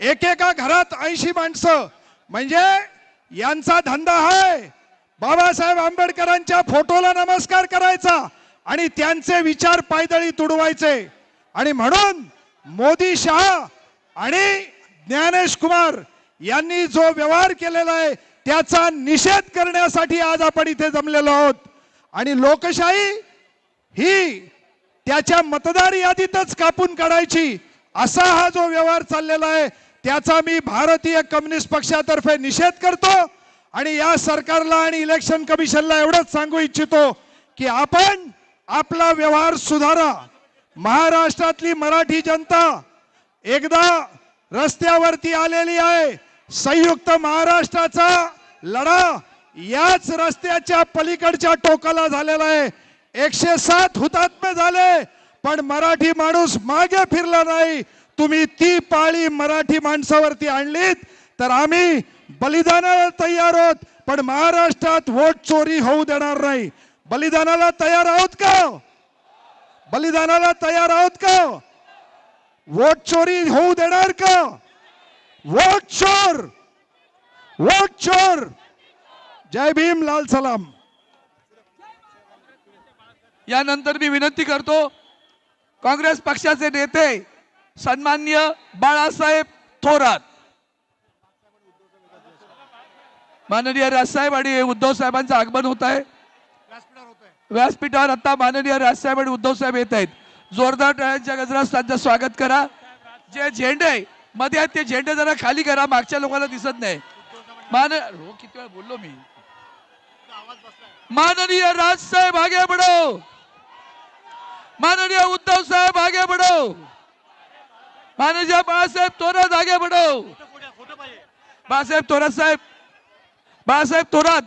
एकेका घरात ऐंशी माणसं. म्हणजे यांचा धंदा आहे. बाबासाहेब आंबेडकरांच्या फोटोला नमस्कार करायचा आणि त्यांचे विचार पायदळी तुडवायचे. आणि म्हणून मोदी शहा आणि ज्ञानेश कुमार यांनी जो व्यवहार केलेला आहे त्याचा निषेध करण्यासाठी आज आपण इथे जमलेलो आहोत. आणि लोकशाही ही त्याच्या मतदार यादीतच कापून काढायची असा हा जो व्यवहार चाललेला आहे त्याचा मी भारतीय कम्युनिस्ट पक्षातर्फे निषेध करतो आणि या सरकारला आणि इलेक्शन कमिशनला एवढंच सांगू इच्छितो की आपण आपला व्यवहार सुधारा. महाराष्ट्रातली मराठी जनता एकदा रस्त्यावरती आलेली आहे. संयुक्त महाराष्ट्राचा लढा याच रस्त्याच्या पलीकडच्या टोकाला झालेला आहे. एकशे सात हुतात्मे झाले पण मराठी माणूस मागे फिरला नाही. तुम्ही ती पाळी मराठी माणसावरती आणलीत तर आम्ही बलिदानाला तयार आहोत पण महाराष्ट्रात वोट चोरी होऊ देणार नाही. बलिदानाला तयार आहोत का? बलिदानाला तयार आहोत का? वोट चोरी होऊ देणार का? वोट चोर! वोट चोर! जय भीम लाल सलाम. यानंतर मी विनंती करतो काँग्रेस पक्षाचे नेते सन्मान्य बाळासाहेब थोरात. माननीय राजसाहेब आणि उद्धव साहेबांचं आगमन होत आहे. व्यासपीठावर आता माननीय राजसाहेब आणि उद्धव साहेब येत आहेत. जोरदार टाळ्यांच्या गजरात त्यांचं स्वागत करा. जे झेंडे मध्ये आहेत ते झेंडे जरा खाली करा मागच्या लोकांना दिसत नाही. मान हो किती वेळा बोललो मी? माननीय राजसाहेब आगे बढ़ो. माननीय उद्धव साहेब आगे बढ़ो. माननीय बाळासाहेब थोरात आगे बढ़ो. बाळासाहेब थोरात साहेब बाळासाहेब थोरात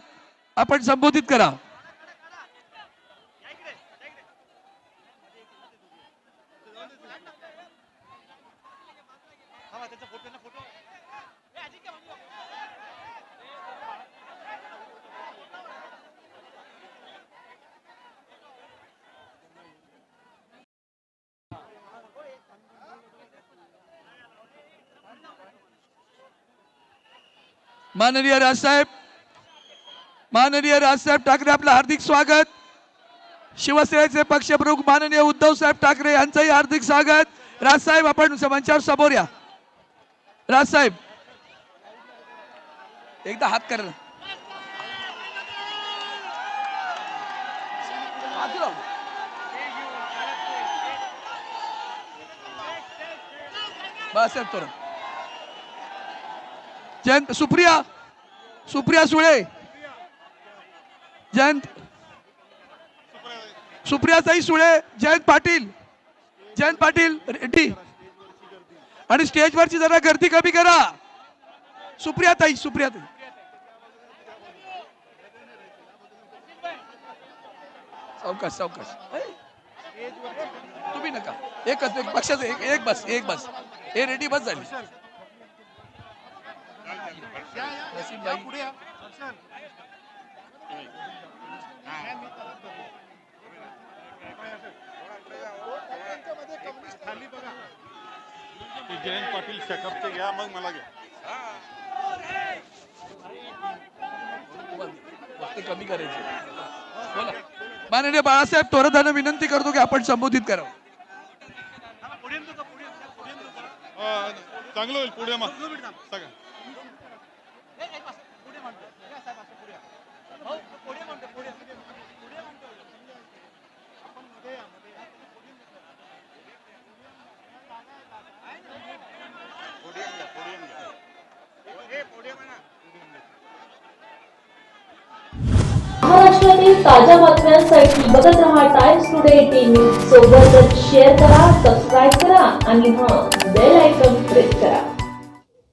आपण संबोधित करा. माननीय राजसाहेब माननीय राजसाहेब ठाकरे आपलं हार्दिक स्वागत. शिवसेनेचे पक्षप्रमुख माननीय उद्धव साहेब ठाकरे यांचंही हार्दिक स्वागत. राजसाहेब आपण मंचावर समोर या. राजसाहेब एकदा हात कर बस तुरंत जयंत सुप्रिया सुप्रिया सुळे. जयंत सुप्रियाताई सुळे जयंत पाटील जयंत पाटील रेड्डी. आणि स्टेजवरची जरा गर्दी कमी करा. सुप्रियाताई सुप्रियाताई. सावकाश सावकाश. तुम्ही नका. एकच एक पक्षाचं एक एक बस एक बस. हे रेडी बस झाली. जयंत पाटील शेकअपचे घ्या मग मला घ्या. कमी करायचे. बोला. माननीय बाळासाहेब थोरातांना विनंती करतो की आपण संबोधित करावं. अं, चांगलं होईल पुढे मग. सगळं. महाराष्ट्रातील ताज्या बातम्यांसाठी बघत रहा टाइम्स टुडे टीव्ही सोबतच शेअर करा सबस्क्राईब करा आणि हां बेल आयकॉन प्रेस करा.